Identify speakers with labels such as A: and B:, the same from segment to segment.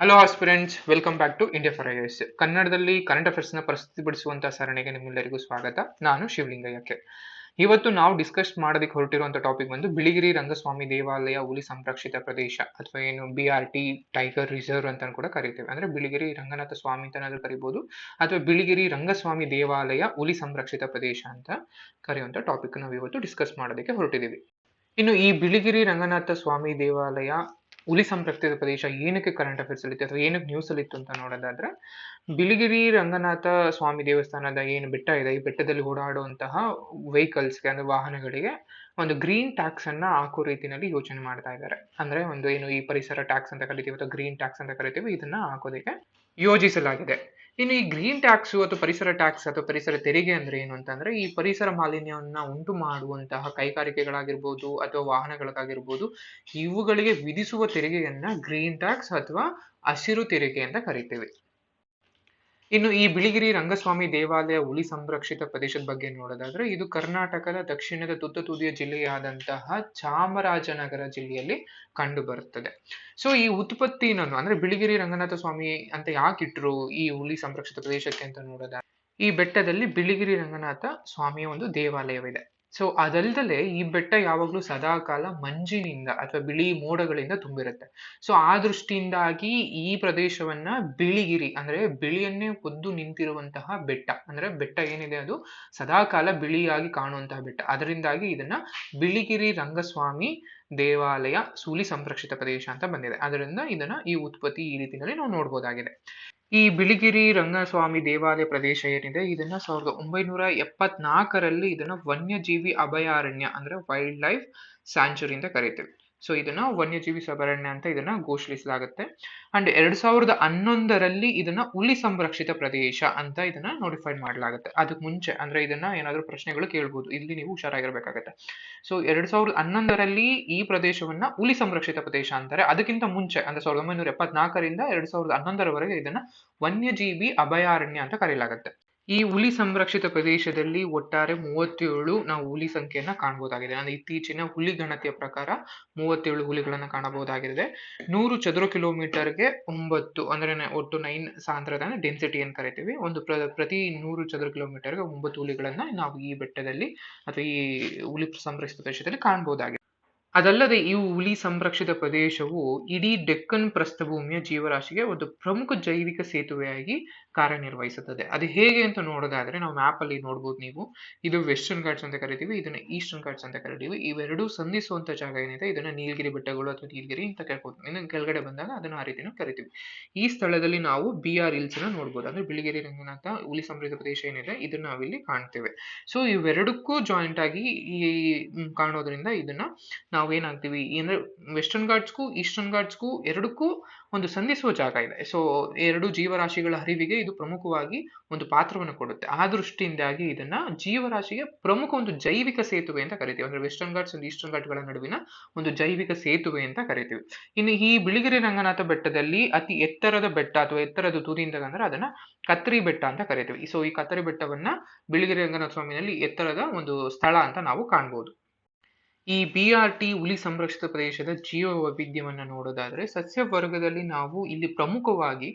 A: Hello aspirants welcome back to India for IAS ಕನ್ನಡದಲ್ಲಿ current ಅಫೇರ್ಸ್ನ ಪ್ರಸ್ತುತಿಪಡಿಸುವಂತಹ ಸರಣಿಗೆ ನಿಮ್ಮೆಲ್ಲರಿಗೂ ಸ್ವಾಗತ. ನಾನು ಶಿವಲಿಂಗಯ್ಯಕ್ಕೆ. ಇವತ್ತು ನಾವು ಡಿಸ್ಕಸ್ ಮಾಡೋದಕ್ಕೆ ಹೊರಟಿರುವಂಥ ಟಾಪಿಕ್ ಬಂದು ಬಿಳಿಗಿರಿ ರಂಗಸ್ವಾಮಿ ದೇವಾಲಯ ಹುಲಿ ಸಂರಕ್ಷಿತ ಪ್ರದೇಶ, ಅಥವಾ ಏನು B R T tiger reserve ಅಂತ ಕೂಡ ಕರಿತೇವೆ. ಅಂದ್ರೆ ಬಿಳಿಗಿರಿ ರಂಗನಾಥ ಸ್ವಾಮಿ ಅಂತನಾದ್ರೂ ಕರಿಬಹುದು ಅಥವಾ ಬಿಳಿಗಿರಿ ರಂಗಸ್ವಾಮಿ ದೇವಾಲಯ ಹುಲಿ ಸಂರಕ್ಷಿತ ಪ್ರದೇಶ ಅಂತ ಕರೆಯುವಂಥ ಟಾಪಿಕ್ ನಾವು ಇವತ್ತು ಡಿಸ್ಕಸ್ ಮಾಡೋದಕ್ಕೆ ಹೊರಟಿದ್ದೀವಿ ಇನ್ನು ಈ ಬಿಳಿಗಿರಿ ರಂಗನಾಥ ಸ್ವಾಮಿ ದೇವಾಲಯ ಹುಲಿ ಸಂರಕ್ಷಿತ ಪ್ರದೇಶ ಏನಕ್ಕೆ ಕರೆಂಟ್ ಅಫೇರ್ಸ್ ಅಲ್ಲಿತ್ತು ಅಥವಾ ಏನಕ್ಕೆ ನ್ಯೂಸ್ ಅಲ್ಲಿ ಇತ್ತು ಅಂತ ನೋಡೋದಾದ್ರೆ, ಬಿಳಿಗಿರಿ ರಂಗನಾಥ ಸ್ವಾಮಿ ದೇವಸ್ಥಾನದ ಏನು ಬೆಟ್ಟ ಇದೆ, ಈ ಬೆಟ್ಟದಲ್ಲಿ ಓಡಾಡುವಂತಹ ವೆಹಿಕಲ್ಸ್ಗೆ ಅಂದ್ರೆ ವಾಹನಗಳಿಗೆ ಒಂದು ಗ್ರೀನ್ ಟ್ಯಾಕ್ಸ್ ಅನ್ನ ಹಾಕೋ ರೀತಿಯಲ್ಲಿ ಯೋಚನೆ ಮಾಡ್ತಾ ಇದ್ದಾರೆ. ಅಂದ್ರೆ ಒಂದು ಏನು ಈ ಪರಿಸರ ಟ್ಯಾಕ್ಸ್ ಅಂತ ಕರಿತೀವಿ ಅಥವಾ ಗ್ರೀನ್ ಟ್ಯಾಕ್ಸ್ ಅಂತ ಕರಿತೀವಿ, ಇದನ್ನ ಹಾಕೋದಕ್ಕೆ ಯೋಜಿಸಲಾಗಿದೆ. ಇನ್ನು ಈ ಗ್ರೀನ್ ಟ್ಯಾಕ್ಸ್ ಅಥವಾ ಪರಿಸರ ಟ್ಯಾಕ್ಸ್ ಅಥವಾ ಪರಿಸರ ತೆರಿಗೆ ಅಂದ್ರೆ ಏನು ಅಂತಂದ್ರೆ ಈ ಪರಿಸರ ಮಾಲಿನ್ಯವನ್ನ ಉಂಟು ಮಾಡುವಂತಹ ಕೈಗಾರಿಕೆಗಳಾಗಿರ್ಬೋದು ಅಥವಾ ವಾಹನಗಳಿಗಾಗಿರ್ಬೋದು, ಇವುಗಳಿಗೆ ವಿಧಿಸುವ ತೆರಿಗೆಯನ್ನ ಗ್ರೀನ್ ಟ್ಯಾಕ್ಸ್ ಅಥವಾ ಹಸಿರು ತೆರಿಗೆ ಅಂತ ಕರಿತೇವೆ. ಇನ್ನು ಈ ಬಿಳಿಗಿರಿ ರಂಗಸ್ವಾಮಿ ದೇವಾಲಯ ಹುಲಿ ಸಂರಕ್ಷಿತ ಪ್ರದೇಶದ ಬಗ್ಗೆ ನೋಡೋದಾದ್ರೆ, ಇದು ಕರ್ನಾಟಕದ ದಕ್ಷಿಣದ ತುತ್ತ ತುದಿಯ ಜಿಲ್ಲೆಯಾದಂತಹ ಚಾಮರಾಜನಗರ ಜಿಲ್ಲೆಯಲ್ಲಿ ಕಂಡು ಬರುತ್ತದೆ. ಸೊ ಈ ಉತ್ಪತ್ತಿನನ್ನು ಅಂದ್ರೆ ಬಿಳಿಗಿರಿ ರಂಗನಾಥ ಸ್ವಾಮಿ ಅಂತ ಯಾಕಿಟ್ರು ಈ ಹುಲಿ ಸಂರಕ್ಷಿತ ಪ್ರದೇಶಕ್ಕೆ ಅಂತ ನೋಡೋದಾದ್ರೆ, ಈ ಬೆಟ್ಟದಲ್ಲಿ ಬಿಳಿಗಿರಿ ರಂಗನಾಥ ಸ್ವಾಮಿಯ ಒಂದು ದೇವಾಲಯವಿದೆ. ಸೊ ಅದಲ್ದಲೆ ಈ ಬೆಟ್ಟ ಯಾವಾಗಲೂ ಸದಾಕಾಲ ಮಂಜಿನಿಂದ ಅಥವಾ ಬಿಳಿ ಮೋಡಗಳಿಂದ ತುಂಬಿರುತ್ತೆ. ಸೊ ಆ ದೃಷ್ಟಿಯಿಂದಾಗಿ ಈ ಪ್ರದೇಶವನ್ನ ಬಿಳಿಗಿರಿ ಅಂದ್ರೆ ಬಿಳಿಯನ್ನೇ ಒದ್ದು ನಿಂತಿರುವಂತಹ ಬೆಟ್ಟ. ಅಂದ್ರೆ ಬೆಟ್ಟ ಏನಿದೆ ಅದು ಸದಾಕಾಲ ಬಿಳಿಯಾಗಿ ಕಾಣುವಂತಹ ಬೆಟ್ಟ. ಅದರಿಂದಾಗಿ ಇದನ್ನ ಬಿಳಿಗಿರಿ ರಂಗಸ್ವಾಮಿ ದೇವಾಲಯ ಸೂಲಿ ಸಂರಕ್ಷಿತ ಪ್ರದೇಶ ಅಂತ ಬಂದಿದೆ. ಅದರಿಂದ ಇದನ್ನ ಈ ಉತ್ಪತ್ತಿ ಈ ರೀತಿಯಲ್ಲಿ ನಾವು ನೋಡ್ಬೋದಾಗಿದೆ. ಈ ಬಿಳಿಗಿರಿ ರಂಗಸ್ವಾಮಿ ದೇವಾಲಯ ಪ್ರದೇಶ ಏನಿದೆ? ಇದನ್ನ ಸಾವಿರದ ಒಂಬೈನೂರ ಎಪ್ಪತ್ನಾಲ್ಕರಲ್ಲಿ ಇದನ್ನ ವನ್ಯಜೀವಿ ಅಭಯಾರಣ್ಯ ಅಂದ್ರೆ ವೈಲ್ಡ್ ಲೈಫ್ ಸ್ಯಾಂಚುರಿ ಅಂತ ಕರಿತೇವೆ. ಸೊ ಇದನ್ನ ವನ್ಯಜೀವಿ ಸಭಾರಣ್ಯ ಅಂತ ಇದನ್ನ ಘೋಷಿಸಲಾಗುತ್ತೆ. ಅಂಡ್ ಎರಡ್ ಸಾವಿರದ ಹನ್ನೊಂದರಲ್ಲಿ ಇದನ್ನ ಹುಲಿ ಸಂರಕ್ಷಿತ ಪ್ರದೇಶ ಅಂತ ಇದನ್ನ ನೋಟಿಫೈ ಮಾಡಲಾಗುತ್ತೆ. ಅದಕ್ಕೆ ಮುಂಚೆ ಅಂದ್ರೆ ಇದನ್ನ ಏನಾದರೂ ಪ್ರಶ್ನೆಗಳು ಕೇಳ್ಬೋದು. ಇಲ್ಲಿ ನೀವು ಹುಷಾರಾಗಿರ್ಬೇಕಾಗತ್ತೆ. ಸೊ ಎರಡ್ ಸಾವಿರದ ಹನ್ನೊಂದರಲ್ಲಿ ಈ ಪ್ರದೇಶವನ್ನ ಹುಲಿ ಸಂರಕ್ಷಿತ ಪ್ರದೇಶ ಅಂತಾರೆ. ಅದಕ್ಕಿಂತ ಮುಂಚೆ ಅಂದ್ರೆ ಸಾವಿರದ ಒಂಬೈನೂರ ಎಪ್ಪತ್ನಾಲ್ಕರಿಂದ ಎರಡ್ ಸಾವಿರದ ಹನ್ನೊಂದರವರೆಗೆ ಇದನ್ನ ವನ್ಯಜೀವಿ ಅಭಯಾರಣ್ಯ ಅಂತ ಕರೆಯಲಾಗುತ್ತೆ ಈ ಹುಲಿ ಸಂರಕ್ಷಿತ ಪ್ರದೇಶದಲ್ಲಿ ಒಟ್ಟಾರೆ ಮೂವತ್ತೇಳು ನಾವು ಹುಲಿ ಸಂಖ್ಯೆಯನ್ನ ಕಾಣಬಹುದಾಗಿದೆ ಅಂದ್ರೆ ಇತ್ತೀಚಿನ ಹುಲಿ ಗಣತಿಯ ಪ್ರಕಾರ ಮೂವತ್ತೇಳು ಹುಲಿಗಳನ್ನ ಕಾಣಬಹುದಾಗಿದೆ. ನೂರು ಚದುರ ಕಿಲೋಮೀಟರ್ಗೆ ಒಂಬತ್ತು, ಅಂದ್ರೆ ಒಟ್ಟು ನೈನ್ ಸಾಂದ್ರದ ಡೆನ್ಸಿಟಿ ಅಂತ ಕರಿತೀವಿ. ಒಂದು ಪ್ರ, ಪ್ರತಿ ನೂರು ಚದುರ ಕಿಲೋಮೀಟರ್ಗೆ ಒಂಬತ್ತು ಹುಲಿಗಳನ್ನ ನಾವು ಈ ಬೆಟ್ಟದಲ್ಲಿ ಅಥವಾ ಈ ಹುಲಿ ಸಂರಕ್ಷಿತ ಪ್ರದೇಶದಲ್ಲಿ ಕಾಣಬಹುದಾಗಿದೆ ಅದಲ್ಲದೆ ಈ ಹುಲಿ ಸಂರಕ್ಷಿತ ಪ್ರದೇಶವು ಇಡೀ ಡೆಕ್ಕನ್ ಪ್ರಸ್ಥಭೂಮಿಯ ಜೀವರಾಶಿಗೆ ಒಂದು ಪ್ರಮುಖ ಜೈವಿಕ ಸೇತುವೆಯಾಗಿ ಕಾರ್ಯನಿರ್ವಹಿಸುತ್ತದೆ. ಅದು ಹೇಗೆ ಅಂತ ನೋಡೋದಾದ್ರೆ, ನಾವು ಮ್ಯಾಪ್ ಅಲ್ಲಿ ನೋಡ್ಬೋದು ನೀವು. ಇದು ವೆಸ್ಟರ್ನ್ ಘಾಟ್ಸ್ ಅಂತ ಕರಿತೀವಿ, ಇದನ್ನ ಈಸ್ಟರ್ನ್ ಘಾಟ್ಸ್ ಅಂತ ಕರಿತೀವಿ. ಇವೆರಡೂ ಸಂಧಿಸುವಂತ ಜಾಗ ಏನಿದೆ, ಇದನ್ನ ನೀಲಗಿರಿ ಬೆಟ್ಟಗಳು ಅಥವಾ ನೀಲಗಿರಿ ಅಂತ ಕೇಳ್ಬೋದು. ಇನ್ನು ಕೆಳಗಡೆ ಬಂದಾಗ ಅದನ್ನ ಆ ರೀತಿನೂ ಕರಿತೀವಿ. ಈ ಸ್ಥಳದಲ್ಲಿ ನಾವು ಬಿ ಆರ್ ಇಲ್ಸ್ ಅನ್ನ ನೋಡ್ಬೋದು. ಅಂದ್ರೆ ಬಿಳಿಗಿರಿ, ರಂಗನಾಥ, ಹುಲಿ ಸಮೃದ್ಧ ಪ್ರದೇಶ ಏನಿದೆ, ಇದನ್ನ ನಾವಿಲ್ಲಿ ಕಾಣ್ತೇವೆ. ಸೊ ಇವೆರಡಕ್ಕೂ ಜಾಯಿಂಟ್ ಆಗಿ ಈ ಕಾಣೋದ್ರಿಂದ ಇದನ್ನ ನಾವು ಏನಾಗ್ತೀವಿ? ಅಂದ್ರೆ ವೆಸ್ಟರ್ನ್ ಘಾಟ್ಸ್ಗೂ ಈಸ್ಟರ್ನ್ ಘಾಟ್ಸ್ಗೂ ಎರಡಕ್ಕೂ ಒಂದು ಸಂಧಿಸುವ ಜಾಗ ಇದೆ. ಸೊ ಎರಡು ಜೀವರಾಶಿಗಳ ಹರಿವಿಗೆ ಇದು ಪ್ರಮುಖವಾಗಿ ಒಂದು ಪಾತ್ರವನ್ನು ಕೊಡುತ್ತೆ. ಆ ದೃಷ್ಟಿಯಿಂದಾಗಿ ಇದನ್ನ ಜೀವರಾಶಿಗೆ ಪ್ರಮುಖ ಒಂದು ಜೈವಿಕ ಸೇತುವೆ ಅಂತ ಕರಿತೀವಿ. ಅಂದ್ರೆ ವೆಸ್ಟರ್ನ್ ಘಾಟ್ಸ್ ಮತ್ತು ಈಸ್ಟರ್ನ್ ಘಾಟ್ಗಳ ನಡುವಿನ ಒಂದು ಜೈವಿಕ ಸೇತುವೆ ಅಂತ ಕರಿತೀವಿ. ಇನ್ನು ಈ ಬಿಳಿಗಿರಿ ರಂಗನಾಥ ಬೆಟ್ಟದಲ್ಲಿ ಅತಿ ಎತ್ತರದ ಬೆಟ್ಟ ಅಥವಾ ಎತ್ತರದ ತುದಿಯಿಂದ ಅಂದ್ರೆ ಅದನ್ನ ಕತ್ತರಿ ಬೆಟ್ಟ ಅಂತ ಕರಿತೀವಿ. ಸೊ ಈ ಕತ್ತರಿ ಬೆಟ್ಟವನ್ನ ಬಿಳಿಗಿರಿ ರಂಗನಾಥ ಸ್ವಾಮಿನಲ್ಲಿ ಎತ್ತರದ ಒಂದು ಸ್ಥಳ ಅಂತ ನಾವು ಕಾಣ್ಬೋದು. ಈ ಬಿ ಆರ್ ಟಿ ಹುಲಿ ಸಂರಕ್ಷಿತ ಪ್ರದೇಶದ ಜೀವ ವೈವಿಧ್ಯವನ್ನ ನೋಡೋದಾದ್ರೆ ಸಸ್ಯ ವರ್ಗದಲ್ಲಿ ನಾವು ಇಲ್ಲಿ ಪ್ರಮುಖವಾಗಿ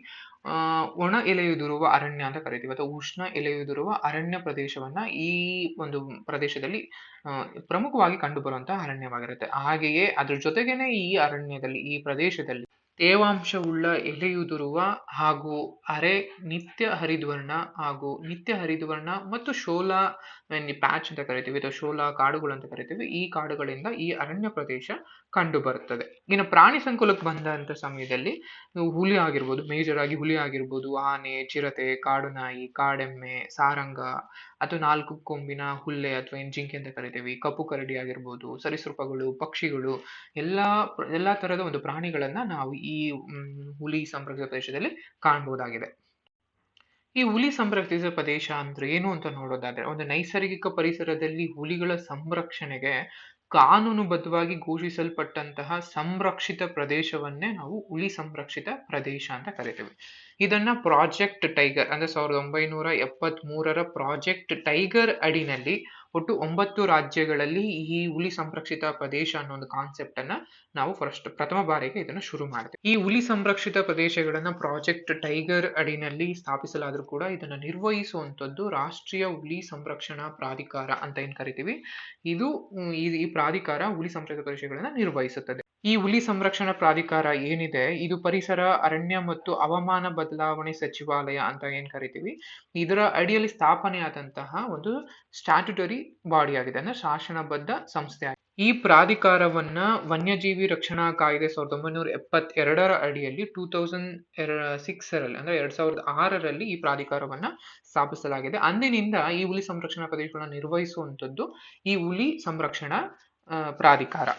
A: ಒಣ ಎಲೆಯುದಿರುವ ಅರಣ್ಯ ಅಂತ ಕರಿತೀವಿ. ಅಥವಾ ಉಷ್ಣ ಎಲೆಯುದಿರುವ ಅರಣ್ಯ ಪ್ರದೇಶವನ್ನ ಈ ಒಂದು ಪ್ರದೇಶದಲ್ಲಿ ಪ್ರಮುಖವಾಗಿ ಕಂಡುಬರುವಂತಹ ಅರಣ್ಯವಾಗಿರುತ್ತೆ. ಹಾಗೆಯೇ ಅದ್ರ ಜೊತೆಗೇನೆ ಈ ಅರಣ್ಯದಲ್ಲಿ, ಈ ಪ್ರದೇಶದಲ್ಲಿ ತೇವಾಂಶವುಳ್ಳ ಎಲೆಯುದುರುವ ಹಾಗೂ ಅರೆ ನಿತ್ಯ ಹರಿದ್ವರ್ಣ ಹಾಗೂ ನಿತ್ಯ ಹರಿದ್ವರ್ಣ ಮತ್ತು ಶೋಲಾ ಪ್ಯಾಚ್ ಅಂತ ಕರಿತೀವಿ ಅಥವಾ ಶೋಲಾ ಕಾಡುಗಳು ಅಂತ ಕರಿತೀವಿ, ಈ ಕಾಡುಗಳಿಂದ ಈ ಅರಣ್ಯ ಪ್ರದೇಶ ಕಂಡು ಬರುತ್ತದೆ. ಇನ್ನು ಪ್ರಾಣಿ ಸಂಕುಲಕ್ಕೆ ಬಂದಂತ ಸಮಯದಲ್ಲಿ ಹುಲಿ ಆಗಿರ್ಬೋದು ಮೇಜರ್ ಆಗಿ ಹುಲಿ ಆಗಿರ್ಬೋದು, ಆನೆ, ಚಿರತೆ ಕಾಡು ನಾಯಿ ಕಾಡೆಮ್ಮೆ, ಸಾರಂಗ ಅಥವಾ ನಾಲ್ಕು ಕೊಂಬಿನ ಹುಲ್ಲೆ ಅಥವಾ ಏನು ಜಿಂಕೆ ಅಂತ ಕರಿತೀವಿ, ಕಪ್ಪು ಕರಡಿ ಆಗಿರ್ಬೋದು, ಸರಿಸೃಪಗಳು, ಪಕ್ಷಿಗಳು, ಎಲ್ಲಾ ಎಲ್ಲ ತರದ ಒಂದು ಪ್ರಾಣಿಗಳನ್ನ ನಾವು ಈ ಹುಲಿ ಸಂರಕ್ಷಿತ ಪ್ರದೇಶದಲ್ಲಿ ಕಾಣಬಹುದಾಗಿದೆ ಈ ಹುಲಿ ಸಂರಕ್ಷಿತ ಪ್ರದೇಶ ಅಂದ್ರೆ ಏನು ಅಂತ ನೋಡೋದಾದ್ರೆ, ಒಂದು ನೈಸರ್ಗಿಕ ಪರಿಸರದಲ್ಲಿ ಹುಲಿಗಳ ಸಂರಕ್ಷಣೆಗೆ ಕಾನೂನುಬದ್ಧವಾಗಿ ಘೋಷಿಸಲ್ಪಟ್ಟಂತಹ ಸಂರಕ್ಷಿತ ಪ್ರದೇಶವನ್ನೇ ನಾವು ಹುಲಿ ಸಂರಕ್ಷಿತ ಪ್ರದೇಶ ಅಂತ ಕರಿತೀವಿ. ಇದನ್ನ ಪ್ರಾಜೆಕ್ಟ್ ಟೈಗರ್, ಅಂದ್ರೆ ಸಾವಿರದ ಒಂಬೈನೂರ ಎಪ್ಪತ್ತ್ ಮೂರರ ಪ್ರಾಜೆಕ್ಟ್ ಟೈಗರ್ ಅಡಿನಲ್ಲಿ ಒಟ್ಟು ಒಂಬತ್ತು ರಾಜ್ಯಗಳಲ್ಲಿ ಈ ಹುಲಿ ಸಂರಕ್ಷಿತ ಪ್ರದೇಶ ಅನ್ನೋ ಒಂದು ಕಾನ್ಸೆಪ್ಟ್ ಅನ್ನ ನಾವು ಫಸ್ಟ್ ಪ್ರಥಮ ಬಾರಿಗೆ ಇದನ್ನು ಶುರು ಮಾಡಿದೆ ಈ ಹುಲಿ ಸಂರಕ್ಷಿತ ಪ್ರದೇಶಗಳನ್ನ ಪ್ರಾಜೆಕ್ಟ್ ಟೈಗರ್ ಅಡಿನಲ್ಲಿ ಸ್ಥಾಪಿಸಲಾದ್ರೂ ಕೂಡ ಇದನ್ನ ನಿರ್ವಹಿಸುವಂತದ್ದು ರಾಷ್ಟ್ರೀಯ ಹುಲಿ ಸಂರಕ್ಷಣಾ ಪ್ರಾಧಿಕಾರ ಅಂತ ಏನ್ ಕರಿತೀವಿ? ಇದು ಈ ಪ್ರಾಧಿಕಾರ ಹುಲಿ ಸಂರಕ್ಷಿತ ಪ್ರದೇಶಗಳನ್ನ ನಿರ್ವಹಿಸುತ್ತದೆ. ಈ ಹುಲಿ ಸಂರಕ್ಷಣಾ ಪ್ರಾಧಿಕಾರ ಏನಿದೆ? ಇದು ಪರಿಸರ, ಅರಣ್ಯ ಮತ್ತು ಹವಾಮಾನ ಬದಲಾವಣೆ ಸಚಿವಾಲಯ ಅಂತ ಏನು ಕರಿತೀವಿ? ಇದರ ಅಡಿಯಲ್ಲಿ ಸ್ಥಾಪನೆ ಆದಂತಹ ಒಂದು ಸ್ಟ್ಯಾಟ್ಯುಟರಿ ಬಾಡಿ ಆಗಿದೆ. ಅಂದ್ರೆ ಶಾಸನಬದ್ಧ ಸಂಸ್ಥೆ ಆಗಿದೆ. ಈ ಪ್ರಾಧಿಕಾರವನ್ನ ವನ್ಯಜೀವಿ ರಕ್ಷಣಾ ಕಾಯ್ದೆ ಸಾವಿರದ ಒಂಬೈನೂರ ಎಪ್ಪತ್ತೆರಡರ ಅಡಿಯಲ್ಲಿ ಟೂ ತೌಸಂಡ್ ಸಿಕ್ಸ್ ರಲ್ಲಿ, ಅಂದ್ರೆ ಎರಡ್ ಸಾವಿರದ ಆರರಲ್ಲಿ ಈ ಪ್ರಾಧಿಕಾರವನ್ನ ಸ್ಥಾಪಿಸಲಾಗಿದೆ. ಅಂದಿನಿಂದ ಈ ಹುಲಿ ಸಂರಕ್ಷಣಾ ಪ್ರದೇಶಗಳನ್ನ ನಿರ್ವಹಿಸುವಂತದ್ದು ಈ ಹುಲಿ ಸಂರಕ್ಷಣಾ ಪ್ರಾಧಿಕಾರ.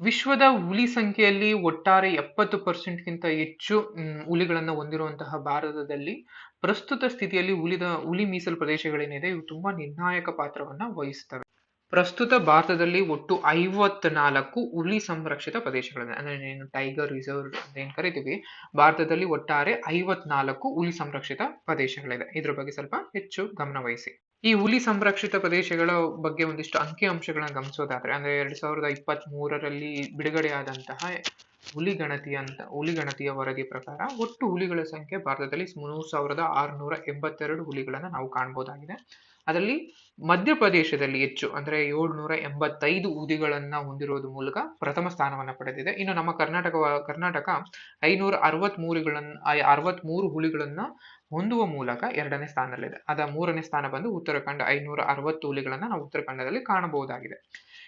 A: ವಿಶ್ವದ ಹುಲಿ ಸಂಖ್ಯೆಯಲ್ಲಿ ಒಟ್ಟಾರೆ ಎಪ್ಪತ್ತು ಪರ್ಸೆಂಟ್ಗಿಂತ ಹೆಚ್ಚು ಹುಲಿಗಳನ್ನು ಹೊಂದಿರುವಂತಹ ಭಾರತದಲ್ಲಿ. ಪ್ರಸ್ತುತ ಸ್ಥಿತಿಯಲ್ಲಿ ಉಳಿದ ಹುಲಿ ಮೀಸಲು ಪ್ರದೇಶಗಳೇನಿದೆ, ಇವು ತುಂಬಾ ನಿರ್ಣಾಯಕ ಪಾತ್ರವನ್ನು ವಹಿಸ್ತವೆ. ಪ್ರಸ್ತುತ ಭಾರತದಲ್ಲಿ ಒಟ್ಟು ಐವತ್ನಾಲ್ಕು ಹುಲಿ ಸಂರಕ್ಷಿತ ಪ್ರದೇಶಗಳಿದೆ ಅಂದ್ರೆ ಟೈಗರ್ ರಿಸರ್ವ್ ಏನ್ ಕರಿತೀವಿ, ಭಾರತದಲ್ಲಿ ಒಟ್ಟಾರೆ ಐವತ್ನಾಲ್ಕು ಹುಲಿ ಸಂರಕ್ಷಿತ ಪ್ರದೇಶಗಳಿದೆ ಇದ್ರ ಬಗ್ಗೆ ಸ್ವಲ್ಪ ಹೆಚ್ಚು ಗಮನ ವಹಿಸಿ. ಈ ಹುಲಿ ಸಂರಕ್ಷಿತ ಪ್ರದೇಶಗಳ ಬಗ್ಗೆ ಒಂದಿಷ್ಟು ಅಂಕಿ ಅಂಶಗಳನ್ನ ಗಮನಿಸೋದಾದ್ರೆ, ಅಂದ್ರೆ ಎರಡ್ ಸಾವಿರದ ಇಪ್ಪತ್ತ್ ಮೂರರಲ್ಲಿ ಬಿಡುಗಡೆಯಾದಂತಹ ಹುಲಿ ಗಣತಿ ಅಂತ, ಹುಲಿ ಗಣತಿಯ ವರದಿ ಪ್ರಕಾರ ಒಟ್ಟು ಹುಲಿಗಳ ಸಂಖ್ಯೆ ಭಾರತದಲ್ಲಿ ಮೂರು ಸಾವಿರದ ಆರುನೂರ ಎಂಬತ್ತೆರಡು ಹುಲಿಗಳನ್ನ ನಾವು ಕಾಣಬಹುದಾಗಿದೆ ಅದರಲ್ಲಿ ಮಧ್ಯಪ್ರದೇಶದಲ್ಲಿ ಹೆಚ್ಚು, ಅಂದ್ರೆ ಏಳ್ನೂರ ಎಂಬತ್ತೈದು ಹುಲಿಗಳನ್ನ ಹೊಂದಿರೋದು ಮೂಲಕ ಪ್ರಥಮ ಸ್ಥಾನವನ್ನ ಪಡೆದಿದೆ. ಇನ್ನು ನಮ್ಮ ಕರ್ನಾಟಕ ಕರ್ನಾಟಕ ಐನೂರ ಅರವತ್ತ್ ಮೂರುಗಳನ್ನ ಅರವತ್ತ್ ಮೂರು ಹುಲಿಗಳನ್ನ ಹೊಂದುವ ಮೂಲಕ ಎರಡನೇ ಸ್ಥಾನದಲ್ಲಿದೆ. ಅದ ಮೂರನೇ ಸ್ಥಾನ ಬಂದು ಉತ್ತರಾಖಂಡ, ಐನೂರ ಅರವತ್ತು ಹುಲಿಗಳನ್ನ ನಾವು ಉತ್ತರಾಖಂಡದಲ್ಲಿ ಕಾಣಬಹುದಾಗಿದೆ.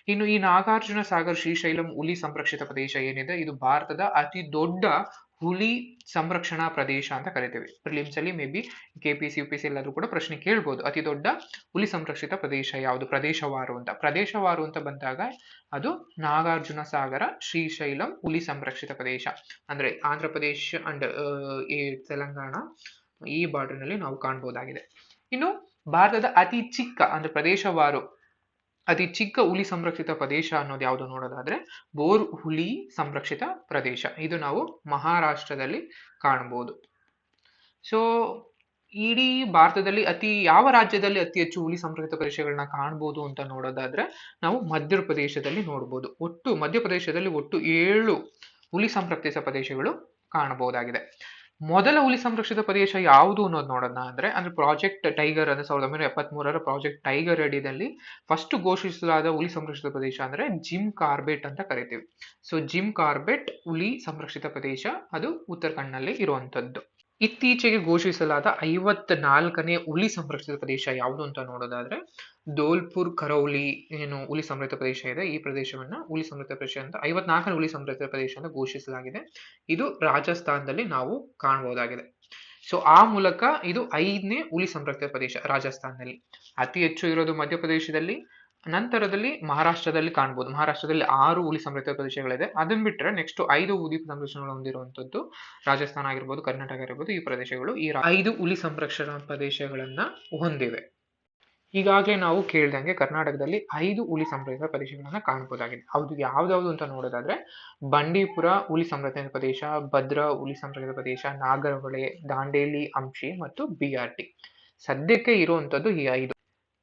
A: ಇನ್ನು ಈ ನಾಗಾರ್ಜುನ ಸಾಗರ್ ಶ್ರೀಶೈಲಂ ಹುಲಿ ಸಂರಕ್ಷಿತ ಪ್ರದೇಶ ಏನಿದೆ, ಇದು ಭಾರತದ ಅತಿ ದೊಡ್ಡ ಹುಲಿ ಸಂರಕ್ಷಣಾ ಪ್ರದೇಶ ಅಂತ ಕರಿತೇವೆ. ಪ್ರಿಲಿಮ್ಸ್ ಅಲ್ಲಿ maybe K P C U P C ಎಲ್ಲಾದ್ರೂ ಕೂಡ ಪ್ರಶ್ನೆ ಕೇಳ್ಬೋದು. ಅತಿ ದೊಡ್ಡ ಹುಲಿ ಸಂರಕ್ಷಿತ ಪ್ರದೇಶ ಯಾವುದು? ಪ್ರದೇಶವಾರು ಅಂತ. ಪ್ರದೇಶವಾರು ಅಂತ ಬಂದಾಗ ಅದು ನಾಗಾರ್ಜುನ ಸಾಗರ, ಶ್ರೀಶೈಲಂ ಹುಲಿ ಸಂರಕ್ಷಿತ ಪ್ರದೇಶ. ಅಂದ್ರೆ ಆಂಧ್ರ ಪ್ರದೇಶ ಅಂಡ್ ಈ ತೆಲಂಗಾಣ ಈ ಬಾರ್ಡರ್ನಲ್ಲಿ ನಾವು ಕಾಣ್ಬೋದಾಗಿದೆ. ಇನ್ನು ಭಾರತದ ಅತಿ ಚಿಕ್ಕ ಅಂದ್ರೆ ಪ್ರದೇಶವಾರು ಅತಿ ಚಿಕ್ಕ ಹುಲಿ ಸಂರಕ್ಷಿತ ಪ್ರದೇಶ ಅನ್ನೋದು ಯಾವುದು ನೋಡೋದಾದ್ರೆ ಬೋರ್ ಹುಲಿ ಸಂರಕ್ಷಿತ ಪ್ರದೇಶ. ಇದು ನಾವು ಮಹಾರಾಷ್ಟ್ರದಲ್ಲಿ ಕಾಣಬಹುದು ಸೊ ಇಡೀ ಭಾರತದಲ್ಲಿ ಅತಿ ಯಾವ ರಾಜ್ಯದಲ್ಲಿ ಅತಿ ಹೆಚ್ಚು ಹುಲಿ ಸಂರಕ್ಷಿತ ಪ್ರದೇಶಗಳನ್ನ ಕಾಣಬಹುದು ಅಂತ ನೋಡೋದಾದ್ರೆ ನಾವು ಮಧ್ಯಪ್ರದೇಶದಲ್ಲಿ ನೋಡಬಹುದು ಒಟ್ಟು ಮಧ್ಯಪ್ರದೇಶದಲ್ಲಿ ಒಟ್ಟು ಏಳು ಹುಲಿ ಸಂರಕ್ಷಿತ ಪ್ರದೇಶಗಳು ಕಾಣಬಹುದಾಗಿದೆ. ಮೊದಲ ಹುಲಿ ಸಂರಕ್ಷಿತ ಪ್ರದೇಶ ಯಾವುದು ಅನ್ನೋದು ನೋಡೋಣ ಅಂದ್ರೆ ಅಂದ್ರೆ ಪ್ರಾಜೆಕ್ಟ್ ಟೈಗರ್ ಅಂದ್ರೆ ಸಾವಿರದ ಒಂಬೈನೂರ ಎಪ್ಪತ್ತ್ ಮೂರರ ಪ್ರಾಜೆಕ್ಟ್ ಟೈಗರ್ ಅಡಿಯಲ್ಲಿ ಫಸ್ಟ್ ಘೋಷಿಸಲಾದ ಹುಲಿ ಸಂರಕ್ಷಿತ ಪ್ರದೇಶ ಅಂದ್ರೆ ಜಿಮ್ ಕಾರ್ಬೆಟ್ ಅಂತ ಕರಿತೀವಿ. ಸೊ ಜಿಮ್ ಕಾರ್ಬೆಟ್ ಹುಲಿ ಸಂರಕ್ಷಿತ ಪ್ರದೇಶ ಅದು ಉತ್ತರಾಖಂಡ್ನಲ್ಲಿ ಇರುವಂತದ್ದು. ಇತ್ತೀಚೆಗೆ ಘೋಷಿಸಲಾದ ಐವತ್ತ್ ನಾಲ್ಕನೇ ಹುಲಿ ಸಂರಕ್ಷಿತ ಪ್ರದೇಶ ಯಾವುದು ಅಂತ ನೋಡೋದಾದ್ರೆ, ದೋಲ್ಪುರ್, ಕರೌಲಿ ಏನು ಹುಲಿ ಸಂರಕ್ಷಿತ ಪ್ರದೇಶ ಇದೆ. ಈ ಪ್ರದೇಶವನ್ನ ಹುಲಿ ಸಂರಕ್ಷಿತ ಪ್ರದೇಶ ಅಂತ, ಐವತ್ನಾಲ್ಕನೇ ಹುಲಿ ಸಂರಕ್ಷಿತ ಪ್ರದೇಶ ಅಂತ ಘೋಷಿಸಲಾಗಿದೆ. ಇದು ರಾಜಸ್ಥಾನದಲ್ಲಿ ನಾವು ಕಾಣಬಹುದಾಗಿದೆ ಸೊ ಆ ಮೂಲಕ ಇದು ಐದನೇ ಹುಲಿ ಸಂರಕ್ಷಿತ ಪ್ರದೇಶ ರಾಜಸ್ಥಾನದಲ್ಲಿ. ಅತಿ ಹೆಚ್ಚು ಇರೋದು ಮಧ್ಯಪ್ರದೇಶದಲ್ಲಿ. ನಂತರದಲ್ಲಿ ಮಹಾರಾಷ್ಟ್ರದಲ್ಲಿ ಕಾಣಬಹುದು ಮಹಾರಾಷ್ಟ್ರದಲ್ಲಿ ಆರು ಹುಲಿ ಸಂರಕ್ಷಿತ ಪ್ರದೇಶಗಳಿದೆ. ಅದನ್ನ ಬಿಟ್ಟರೆ ನೆಕ್ಸ್ಟ್ ಐದು ಹುಲಿ ಸಂರಕ್ಷಣೆಗಳು ಹೊಂದಿರುವಂತದ್ದು ರಾಜಸ್ಥಾನ ಆಗಿರ್ಬೋದು, ಕರ್ನಾಟಕ ಆಗಿರ್ಬೋದು, ಈ ಪ್ರದೇಶಗಳು ಈ ಐದು ಹುಲಿ ಸಂರಕ್ಷಣಾ ಪ್ರದೇಶಗಳನ್ನ ಹೊಂದಿವೆ. ಈಗಾಗಲೇ ನಾವು ಕೇಳ್ದಂಗೆ ಕರ್ನಾಟಕದಲ್ಲಿ ಐದು ಹುಲಿ ಸಂರಕ್ಷಿತ ಪ್ರದೇಶಗಳನ್ನ ಕಾಣಬಹುದಾಗಿದೆ ಹೌದು, ಯಾವ್ದಾವ್ದು ಅಂತ ನೋಡೋದಾದ್ರೆ ಬಂಡೀಪುರ ಹುಲಿ ಸಂರಕ್ಷಿತ ಪ್ರದೇಶ, ಭದ್ರಾ ಹುಲಿ ಸಂರಕ್ಷಿತ ಪ್ರದೇಶ, ನಾಗರಹೊಳೆ, ದಾಂಡೇಲಿ ಅಂಶಿ ಮತ್ತು ಬಿಆರ್ಟಿ ಸದ್ಯಕ್ಕೆ ಇರುವಂತದ್ದು ಈ ಐದು.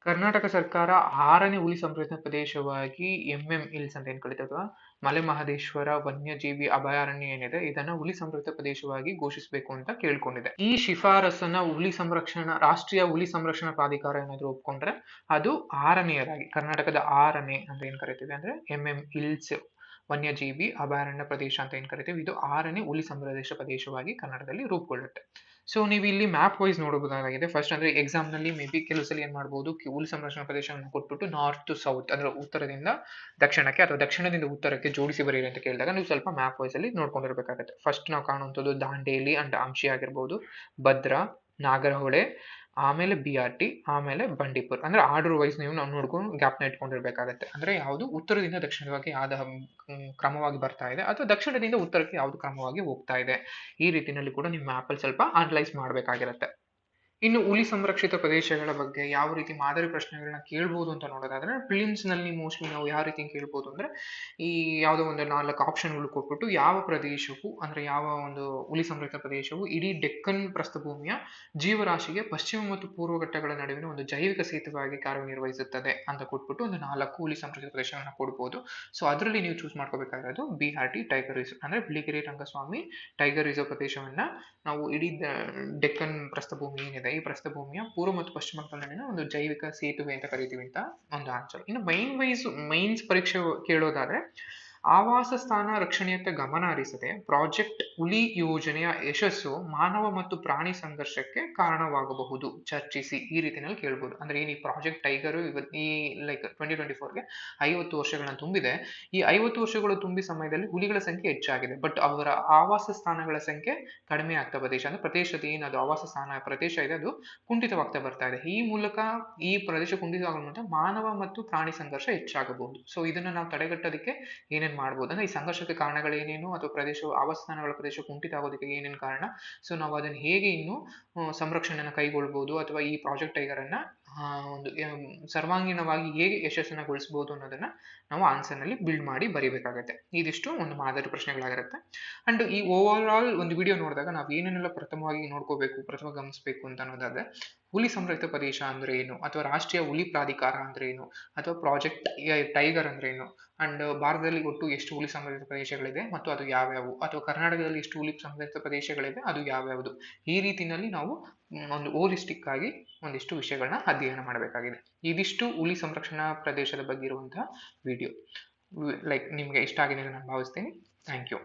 A: ಕರ್ನಾಟಕ ಸರ್ಕಾರ ಆರನೇ ಹುಲಿ ಸಂರಕ್ಷಿತ ಪ್ರದೇಶವಾಗಿ ಎಂಎಂ ಹಿಲ್ಸ್ ಅಂತ ಏನ್ ಕರೀತಾರೆ ಮಲೆ ಮಹದೇಶ್ವರ ವನ್ಯಜೀವಿ ಅಭಯಾರಣ್ಯ ಏನಿದೆ, ಇದನ್ನ ಹುಲಿ ಸಂರಕ್ಷಿತ ಪ್ರದೇಶವಾಗಿ ಘೋಷಿಸಬೇಕು ಅಂತ ಕೇಳ್ಕೊಂಡಿದೆ. ಈ ಶಿಫಾರಸನ್ನ ಹುಲಿ ಸಂರಕ್ಷಣಾ, ರಾಷ್ಟ್ರೀಯ ಹುಲಿ ಸಂರಕ್ಷಣಾ ಪ್ರಾಧಿಕಾರ ಏನಾದ್ರು ಒಪ್ಕೊಂಡ್ರೆ ಅದು ಆರನೆಯದಾಗಿ, ಕರ್ನಾಟಕದ ಆರನೇ ಅಂತ ಏನ್ ಕರಿತೀವಿ ಅಂದ್ರೆ ಎಂಎಂ ಹಿಲ್ಸ್ ವನ್ಯಜೀವಿ ಅಭಯಾರಣ್ಯ ಪ್ರದೇಶ ಅಂತ ಏನು ಕರಿತೀವಿ? ಇದು ಆರನೇ ಹುಲಿ ಸಂಪ್ರದೇಶ ಪ್ರದೇಶವಾಗಿ ಕನ್ನಡದಲ್ಲಿ ರೂಪುಗೊಳ್ಳುತ್ತೆ. ಸೊ ನೀವು ಇಲ್ಲಿ ಮ್ಯಾಪ್ ವೈಸ್ ನೋಡಬಹುದಾಗಿದೆ. ಫಸ್ಟ್ ಅಂದ್ರೆ ಎಕ್ಸಾಮ್ನಲ್ಲಿ ಮೇ ಬಿ ಕೆಲವು ಸಲ ಏನ್ ಮಾಡಬಹುದು ಹುಲಿ ಸಂರಕ್ಷಣಾ ಪ್ರದೇಶವನ್ನು ಕೊಟ್ಬಿಟ್ಟು ನಾರ್ತ್ ಟು ಸೌತ್ ಅಂದ್ರೆ ಉತ್ತರದಿಂದ ದಕ್ಷಿಣಕ್ಕೆ ಅಥವಾ ದಕ್ಷಿಣದಿಂದ ಉತ್ತರಕ್ಕೆ ಜೋಡಿಸಿ ಬರೀರಿ ಅಂತ ಕೇಳಿದಾಗ ನೀವು ಸ್ವಲ್ಪ ಮ್ಯಾಪ್ ವೈಸ್ ಅಲ್ಲಿ ನೋಡ್ಕೊಂಡಿರ್ಬೇಕಾಗತ್ತೆ. ಫಸ್ಟ್ ನಾವು ಕಾಣುವಂಥದ್ದು ದಾಂಡೇಲಿ ಅಂಡ್ ಅಂಶಿ ಆಗಿರ್ಬೋದು. ಭದ್ರಾ, ನಾಗರಹೊಳೆ ಆಮೇಲೆ ಬಿ ಆರ್ ಟಿ ಆಮೇಲೆ ಬಂಡೀಪುರ್. ಅಂದ್ರೆ ಆರ್ಡರ್ ವೈಸ್ ನೀವು ನಾವು ನೋಡ್ಕೊಂಡು ಗ್ಯಾಪ್ನ ಇಟ್ಕೊಂಡಿರ್ಬೇಕಾಗತ್ತೆ. ಅಂದ್ರೆ ಯಾವುದು ಉತ್ತರದಿಂದ ದಕ್ಷಿಣವಾಗಿ ಯಾವ್ದು ಕ್ರಮವಾಗಿ ಬರ್ತಾ ಇದೆ, ಅಥವಾ ದಕ್ಷಿಣದಿಂದ ಉತ್ತರಕ್ಕೆ ಯಾವುದು ಕ್ರಮವಾಗಿ ಹೋಗ್ತಾ ಇದೆ. ಈ ರೀತಿಯಲ್ಲಿ ಕೂಡ ನಿಮ್ಮ ಮ್ಯಾಪಲ್ಲಿ ಸ್ವಲ್ಪ ಅನಲೈಸ್ ಮಾಡಬೇಕಾಗಿರುತ್ತೆ. ಇನ್ನು ಹುಲಿ ಸಂರಕ್ಷಿತ ಪ್ರದೇಶಗಳ ಬಗ್ಗೆ ಯಾವ ರೀತಿ ಮಾದರಿ ಪ್ರಶ್ನೆಗಳನ್ನ ಕೇಳ್ಬೋದು ಅಂತ ನೋಡೋದಾದ್ರೆ ಪ್ರಿಲಿಮ್ಸ್ನಲ್ಲಿ ಮೋಸ್ಟ್ಲಿ ನಾವು ಯಾವ ರೀತಿ ಕೇಳ್ಬೋದು ಅಂದ್ರೆ, ಈ ಯಾವುದೋ ಒಂದು ನಾಲ್ಕು ಆಪ್ಷನ್ಗಳು ಕೊಟ್ಬಿಟ್ಟು ಯಾವ ಪ್ರದೇಶವು ಅಂದ್ರೆ ಯಾವ ಒಂದು ಹುಲಿ ಸಂರಕ್ಷಿತ ಪ್ರದೇಶವು ಇಡೀ ಡೆಕ್ಕನ್ ಪ್ರಸ್ಥಭೂಮಿಯ ಜೀವರಾಶಿಗೆ ಪಶ್ಚಿಮ ಮತ್ತು ಪೂರ್ವ ಘಟ್ಟಗಳ ನಡುವಿನ ಒಂದು ಜೈವಿಕ ಸೇತುವಾಗಿ ಕಾರ್ಯನಿರ್ವಹಿಸುತ್ತದೆ ಅಂತ ಕೊಟ್ಬಿಟ್ಟು ಒಂದು ನಾಲ್ಕು ಹುಲಿ ಸಂರಕ್ಷಿತ ಪ್ರದೇಶಗಳನ್ನ ಕೊಡ್ಬೋದು. ಸೊ ಅದರಲ್ಲಿ ನೀವು choose ಮಾಡ್ಕೋಬೇಕಾಗಿರೋದು B R T tiger reserve ಅಂದ್ರೆ ಬಿಳಿಗಿರಿ ರಂಗಸ್ವಾಮಿ ಟೈಗರ್ ರಿಸರ್ವ್ ಪ್ರದೇಶವನ್ನ ನಾವು ಇಡೀ ಡೆಕ್ಕನ್ ಪ್ರಸ್ಥಭೂಮಿ ಏನಿದೆ ಈ ಪ್ರಸ್ಥಭೂಮಿಯ ಪೂರ್ವ ಮತ್ತು ಪಶ್ಚಿಮ ನಡುವಿನ ಒಂದು ಜೈವಿಕ ಸೇತುವೆ ಅಂತ ಕರಿತೀವಿ ಅಂತ ಒಂದು ಆನ್ಸರ್ ಇನ್ನು ಮೈನ್ ವೈಸ್ ಮೈನ್ಸ್ ಪರೀಕ್ಷೆ ಕೇಳೋದಾದ್ರೆ ಆವಾಸ ಸ್ಥಾನ ರಕ್ಷಣೆಯತ್ತ ಗಮನ ಹರಿಸದೆ ಪ್ರಾಜೆಕ್ಟ್ ಹುಲಿ ಯೋಜನೆಯ ಯಶಸ್ಸು ಮಾನವ ಮತ್ತು ಪ್ರಾಣಿ ಸಂಘರ್ಷಕ್ಕೆ ಕಾರಣವಾಗಬಹುದು. ಚರ್ಚಿಸಿ. ಈ ರೀತಿಯಲ್ಲಿ ಕೇಳ್ಬೋದು. ಅಂದ್ರೆ ಏನು ಈ ಪ್ರಾಜೆಕ್ಟ್ ಟೈಗರ್ ಈ ಲೈಕ್ ಟ್ವೆಂಟಿ ಟ್ವೆಂಟಿ ಫೋರ್ಗೆ ಐವತ್ತು ವರ್ಷಗಳನ್ನ ತುಂಬಿದೆ. ಈ ಐವತ್ತು ವರ್ಷಗಳು ತುಂಬಿ ಸಮಯದಲ್ಲಿ ಹುಲಿಗಳ ಸಂಖ್ಯೆ ಹೆಚ್ಚಾಗಿದೆ. ಬಟ್ ಅವರ ಆವಾಸ ಸ್ಥಾನಗಳ ಸಂಖ್ಯೆ ಕಡಿಮೆ ಆಗ್ತಾ ಪ್ರದೇಶ. ಅಂದ್ರೆ ಪ್ರದೇಶದ ಏನದು ಆವಾಸ ಸ್ಥಾನ ಪ್ರದೇಶ ಇದೆ, ಅದು ಕುಂಠಿತವಾಗ್ತಾ ಬರ್ತಾ ಇದೆ. ಈ ಮೂಲಕ ಈ ಪ್ರದೇಶ ಕುಂಠಿತವಾಗುವ ಮಾನವ ಮತ್ತು ಪ್ರಾಣಿ ಸಂಘರ್ಷ ಹೆಚ್ಚಾಗಬಹುದು. ಸೊ ಇದನ್ನ ನಾವು ತಡೆಗಟ್ಟೋದಕ್ಕೆ ಏನೇನ್ ಮಾಡ್ಬೋದು? ಅಂದ್ರೆ ಈ ಸಂಘರ್ಷಕ್ಕೆ ಕಾರಣಗಳೇನೇನು ಅಥವಾ ಪ್ರದೇಶ, ಆವಾಸಸ್ಥಾನಗಳ ಪ್ರದೇಶ ಕುಂಠಿತ ಆಗೋದಕ್ಕೆ ಏನೇನು ಕಾರಣ? ಸೊ ನಾವು ಅದನ್ನ ಹೇಗೆ ಇನ್ನು ಸಂರಕ್ಷಣೆಯನ್ನು ಕೈಗೊಳ್ಬೋದು? ಅಥವಾ ಈ ಪ್ರಾಜೆಕ್ಟ್ ಟೈಗರ್ ಅನ್ನ ಒಂದು ಸರ್ವಾಂಗೀಣವಾಗಿ ಹೇಗೆ ಯಶಸ್ಸನ್ನಗೊಳಿಸಬಹುದು ಅನ್ನೋದನ್ನ ನಾವು ಆನ್ಸರ್ನಲ್ಲಿ ಬಿಲ್ಡ್ ಮಾಡಿ ಬರಿಬೇಕಾಗತ್ತೆ. ಇದಿಷ್ಟು ಒಂದು ಮಾದರಿ ಪ್ರಶ್ನೆಗಳಾಗಿರುತ್ತೆ. ಅಂಡ್ ಈ ಓವರ್ ಆಲ್ ಒಂದು ವಿಡಿಯೋ ನೋಡಿದಾಗ ನಾವು ಏನೇನೆಲ್ಲ ಪ್ರಥಮವಾಗಿ ನೋಡ್ಕೋಬೇಕು, ಪ್ರಥಮ ಗಮನಿಸಬೇಕು ಅಂತ ಅನ್ನೋದಾದ್ರೆ ಹುಲಿ ಸಂರಕ್ಷಿತ ಪ್ರದೇಶ ಅಂದ್ರೆ ಏನು? ಅಥವಾ ರಾಷ್ಟ್ರೀಯ ಹುಲಿ ಪ್ರಾಧಿಕಾರ ಅಂದ್ರೆ ಏನು? ಅಥವಾ ಪ್ರಾಜೆಕ್ಟ್ ಟೈಗರ್ ಅಂದ್ರೆ ಏನು? ಅಂಡ್ ಭಾರತದಲ್ಲಿ ಒಟ್ಟು ಎಷ್ಟು ಹುಲಿ ಸಂರಕ್ಷಿತ ಪ್ರದೇಶಗಳಿದೆ ಮತ್ತು ಅದು ಯಾವ್ಯಾವು? ಅಥವಾ ಕರ್ನಾಟಕದಲ್ಲಿ ಎಷ್ಟು ಹುಲಿ ಸಂರಕ್ಷಿತ ಪ್ರದೇಶಗಳಿದೆ, ಅದು ಯಾವ್ಯಾವುದು? ಈ ರೀತಿಯಲ್ಲಿ ನಾವು ಒಂದು ಓಲಿಸ್ಟಿಕ್ ಆಗಿ ಒಂದಿಷ್ಟು ವಿಷಯಗಳನ್ನ ಅಧ್ಯಯನ ಮಾಡಬೇಕಾಗಿದೆ. ಇದಿಷ್ಟು ಹುಲಿ ಸಂರಕ್ಷಣಾ ಪ್ರದೇಶದ ಬಗ್ಗೆ ಇರುವಂತಹ ವಿಡಿಯೋ ಲೈಕ್ ನಿಮ್ಗೆ ಇಷ್ಟ ಆಗಿದೆ ನಾನು ಭಾವಿಸ್ತೇನೆ. Thank you